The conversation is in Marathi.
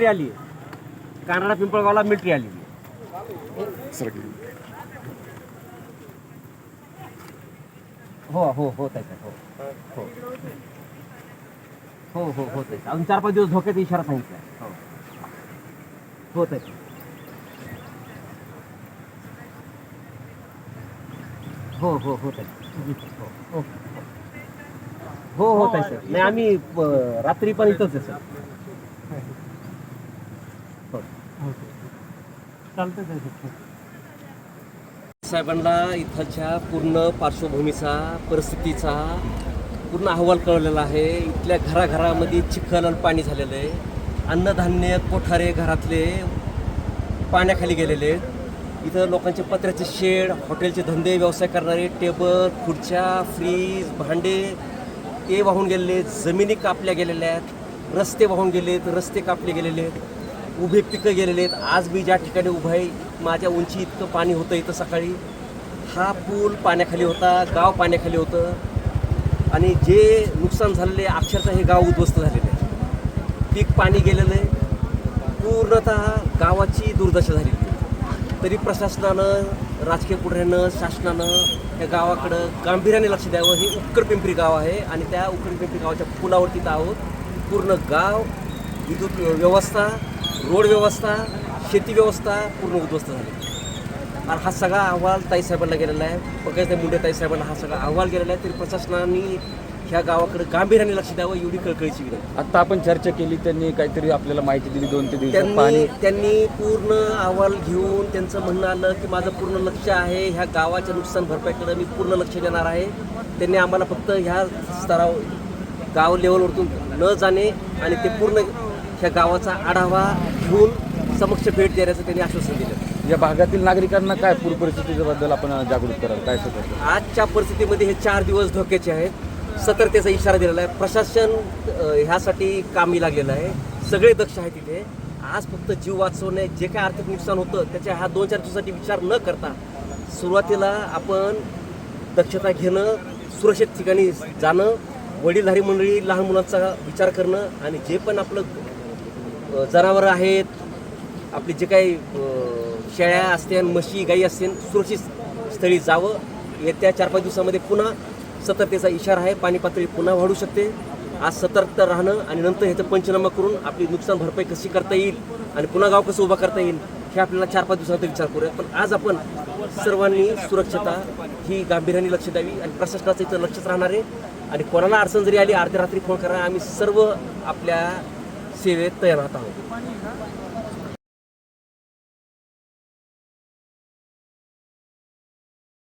मिलिटरी आली. कानाडा पिंपळगावला मिलिटरी आली. हो हो हो आहे हो. हो. हो हो हो आहे अजून चार पाच दिवस धोक्याचा इशारा सांगितला. हो. होत हो हो हो होत हो. हो हो होत नाही आम्ही रात्री पण इथंच आहे सर. हो साहेबांना इथलच्या पूर्ण पार्श्वभूमीचा परिस्थितीचा पूर्ण अहवाल कळलेला आहे. इथल्या घराघरामध्ये चिखल आणि पाणी झालेलं आहे. अन्नधान्य कोठारे घरातले पाण्याखाली गेलेले आहेत. इथं लोकांचे पत्र्याचे शेड हॉटेलचे धंदे व्यवसाय करणारे टेबल खुर्च्या फ्रीज भांडे ते वाहून गेलेले आहेत. जमिनी कापल्या गेलेल्या आहेत. रस्ते वाहून गेले आहेत रस्ते कापले गेलेले आहेत. उभे पिकं गेलेले आहेत. आज मी ज्या ठिकाणी उभं आहे माझ्या उंची इतकं पाणी होतं इथं सकाळी. हा पूल पाण्याखाली होता गाव पाण्याखाली होतं. आणि जे नुकसान झालेले आहे, अक्षरशः हे गाव उद्ध्वस्त झालेलं आहे. पीक पाणी गेलेलं आहे. पूर्णतः गावाची दुर्दशा झालेली आहे. तरी प्रशासनानं राजकीय पुढाऱ्यानं शासनानं त्या गावाकडं गांभीर्याने लक्ष द्यावं. हे उक्कर पिंपरी गाव आहे आणि त्या उक्कर पिंपरी गावाच्या पुलावरती आहोत. पूर्ण गाव विद्युत व्यवस्था रोड व्यवस्था शेती व्यवस्था पूर्ण उद्ध्वस्त झाली. आणि हा सगळा अहवाल ताईसाहेबांना गेलेला आहे. पंकजताई मुंडे ताईसाहेबांना हा सगळा अहवाल गेलेला आहे. तरी प्रशासनाने ह्या गावाकडे गांभीर्याने लक्ष द्यावं एवढी कळकळीची विनंती. आता आपण चर्चा केली त्यांनी काहीतरी आपल्याला माहिती दिली दोन ते दिवसात त्यांनी पाणी त्यांनी पूर्ण अहवाल घेऊन त्यांचं म्हणणं आलं की माझं पूर्ण लक्ष आहे. ह्या गावाच्या नुकसान भरपाईकडे मी पूर्ण लक्ष देणार आहे. त्यांनी आम्हाला फक्त ह्या स्तरावर गाव लेवलवरतून न जाणे आणि ते पूर्ण ह्या गावाचा आढावा घेऊन समक्ष भेट देण्याचं त्यांनी आश्वासन दिलं. या भागातील नागरिकांना काय पूर परिस्थितीबद्दल आपण जागृत कराल? काय सांगाल आजच्या परिस्थितीमध्ये हे चार दिवस धोक्याचे आहेत. सतर्कतेचा इशारा दिलेला आहे. प्रशासन ह्यासाठी कामी लागलेलं आहे. सगळे दक्ष आहेत तिथे आज फक्त जीव वाचवणे जे काय आर्थिक नुकसान होतं त्याच्या हा दोन चार दिवसासाठी विचार न करता सुरुवातीला आपण दक्षता घेणं सुरक्षित ठिकाणी जाणं वडीलधारी मंडळी लहान मुलांचा विचार करणं आणि जे पण आपलं जनावरं आहेत आपली जे काही शेळ्या असतील म्हशी गाई असतील सुरक्षित स्थळी जावं. येत्या चार पाच दिवसामध्ये पुन्हा सतर्कतेचा इशारा आहे पाणी पातळी पुन्हा वाढू शकते. आज सतर्क राहणं आणि नंतर ह्याचं पंचनामा करून आपली नुकसान भरपाई कशी करता येईल आणि पुन्हा गाव कसं उभा करता येईल हे आपल्याला चार पाच दिवसानंतर विचार करूया पण आज आपण सर्वांनी सुरक्षता ही गांभीर्याने लक्ष द्यावी आणि प्रशासनाचं इथं लक्षच राहणार आहे. आणि कोणाला अडचण जरी आली अर्ध्या रात्री फोन करा. आम्ही सर्व आपल्या सेवेत तयार राहत आहोत.